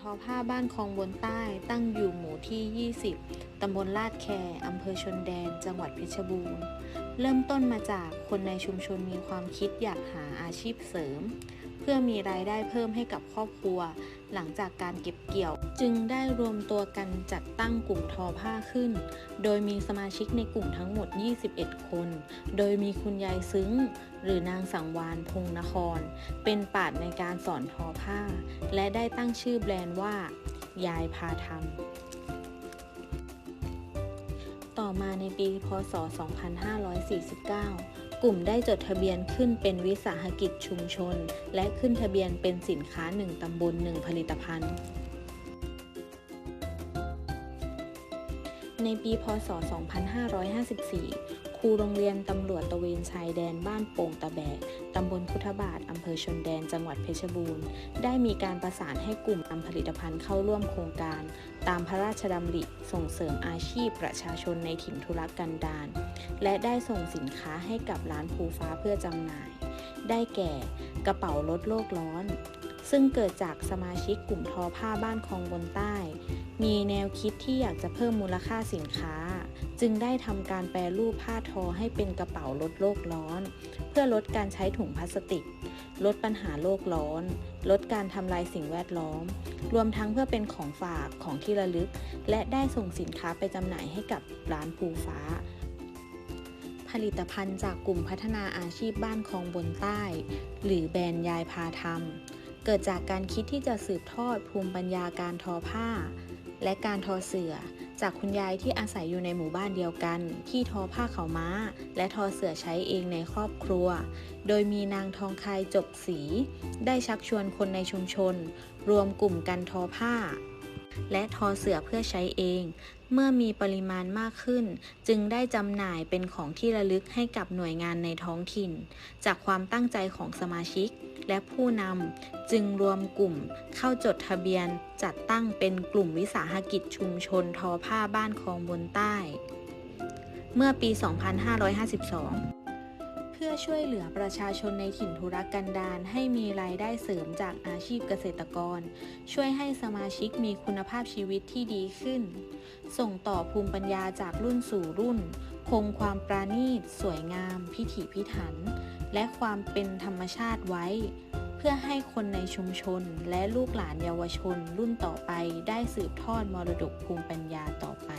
ทอผ้าบ้านคลองบนใต้ตั้งอยู่หมู่ที่ 20 ตำบลลาดแคอำเภอชนแดน จังหวัดเพชรบูรณ์ เริ่มต้นมาจากคนในชุมชนมีความคิดอยากหาอาชีพเสริม เพื่อมีรายได้เพิ่มให้กับครอบครัว หลังจากการเก็บเกี่ยว จึงได้รวมตัวกันจัดตั้งกลุ่มทอผ้าขึ้น โดยมีสมาชิกในกลุ่มทั้งหมด 21 คน โดยมีคุณยายซึ้ง หรือนางสังวานพงนคร เป็นปาดในการสอนทอผ้า และได้ตั้งชื่อแบรนด์ว่า ยายพาทำต่อมาในปี พศ 2549 กลุ่มได้จดทะเบียนขึ้นเป็นวิสาหกิจชุมชน และขึ้นทะเบียนเป็นสินค้า 1 ตำบล 1 ผลิตภัณฑ์ ในปี พศ 2554 ครูโรงเรียนตำรวจตะเวนชายแดนบ้านโป่งตะแบก ตำบลพุทธบาท อำเภอชนแดน จังหวัดเพชรบูรณ์ ได้มีการประสานให้กลุ่มนำผลิตภัณฑ์เข้าร่วมโครงการ ตามพระราชดำริส่งเสริมอาชีพประชาชนในถิ่นธุรกันดาร และได้ส่งสินค้าให้กับร้านภูฟ้าเพื่อจำหน่าย ได้แก่กระเป๋าลดโลกร้อน ซึ่งเกิดจากสมาชิกกลุ่มทอผ้าบ้านคลองบนใต้ มีแนวคิดที่อยากจะเพิ่มมูลค่าสินค้า จึงได้ทำการแปรรูปผ้าทอให้เป็นกระเป๋าลดโลกร้อน เพื่อลดการใช้ถุงพลาสติก ลดปัญหาโลกร้อน ลดการทำลายสิ่งแวดล้อม รวมทั้งเพื่อเป็นของฝากของที่ระลึก และได้ส่งสินค้าไปจำหน่ายให้กับร้านภูฟ้า ผลิตภัณฑ์จากกลุ่มพัฒนาอาชีพบ้านคลองบนใต้ หรือแบรนด์ยายพาทำเกิดจากการคิดที่จะสืบทอดภูมิปัญญาการทอผ้า และการทอเสื่อ จากคุณยายที่อาศัยอยู่ในหมู่บ้านเดียวกัน ที่ทอผ้าเขาม้า และทอเสือใช้เองในครอบครัว โดยมีนางทองคายจบสี ได้ชักชวนคนในชุมชน รวมกลุ่มกันทอผ้า และทอเสือเพื่อใช้เอง เมื่อมีปริมาณมากขึ้น จึงได้จำหน่ายเป็นของที่ระลึกให้กับหน่วยงานในท้องถิ่น จากความตั้งใจของสมาชิกและผู้นำจึงรวมกลุ่มเข้าจดทะเบียนจัดตั้งเป็นกลุ่มวิสาหกิจชุมชนทอผ้าบ้านคลองบนใต้ เมื่อปี 2552 พื่อช่วยเหลือประชาชนในถิ่นธุรกันดารให้มีรายได้เสริมจากอาชีพเกษตรกร ช่วยให้สมาชิกมีคุณภาพชีวิตที่ดีขึ้น ส่งต่อภูมิปัญญาจากรุ่นสู่รุ่น คงความปราณีต สวยงาม พิถีพิถัน และความเป็นธรรมชาติไว้ เพื่อให้คนในชุมชนและลูกหลานเยาวชนรุ่นต่อไปได้สืบทอดมรดกภูมิปัญญาต่อไป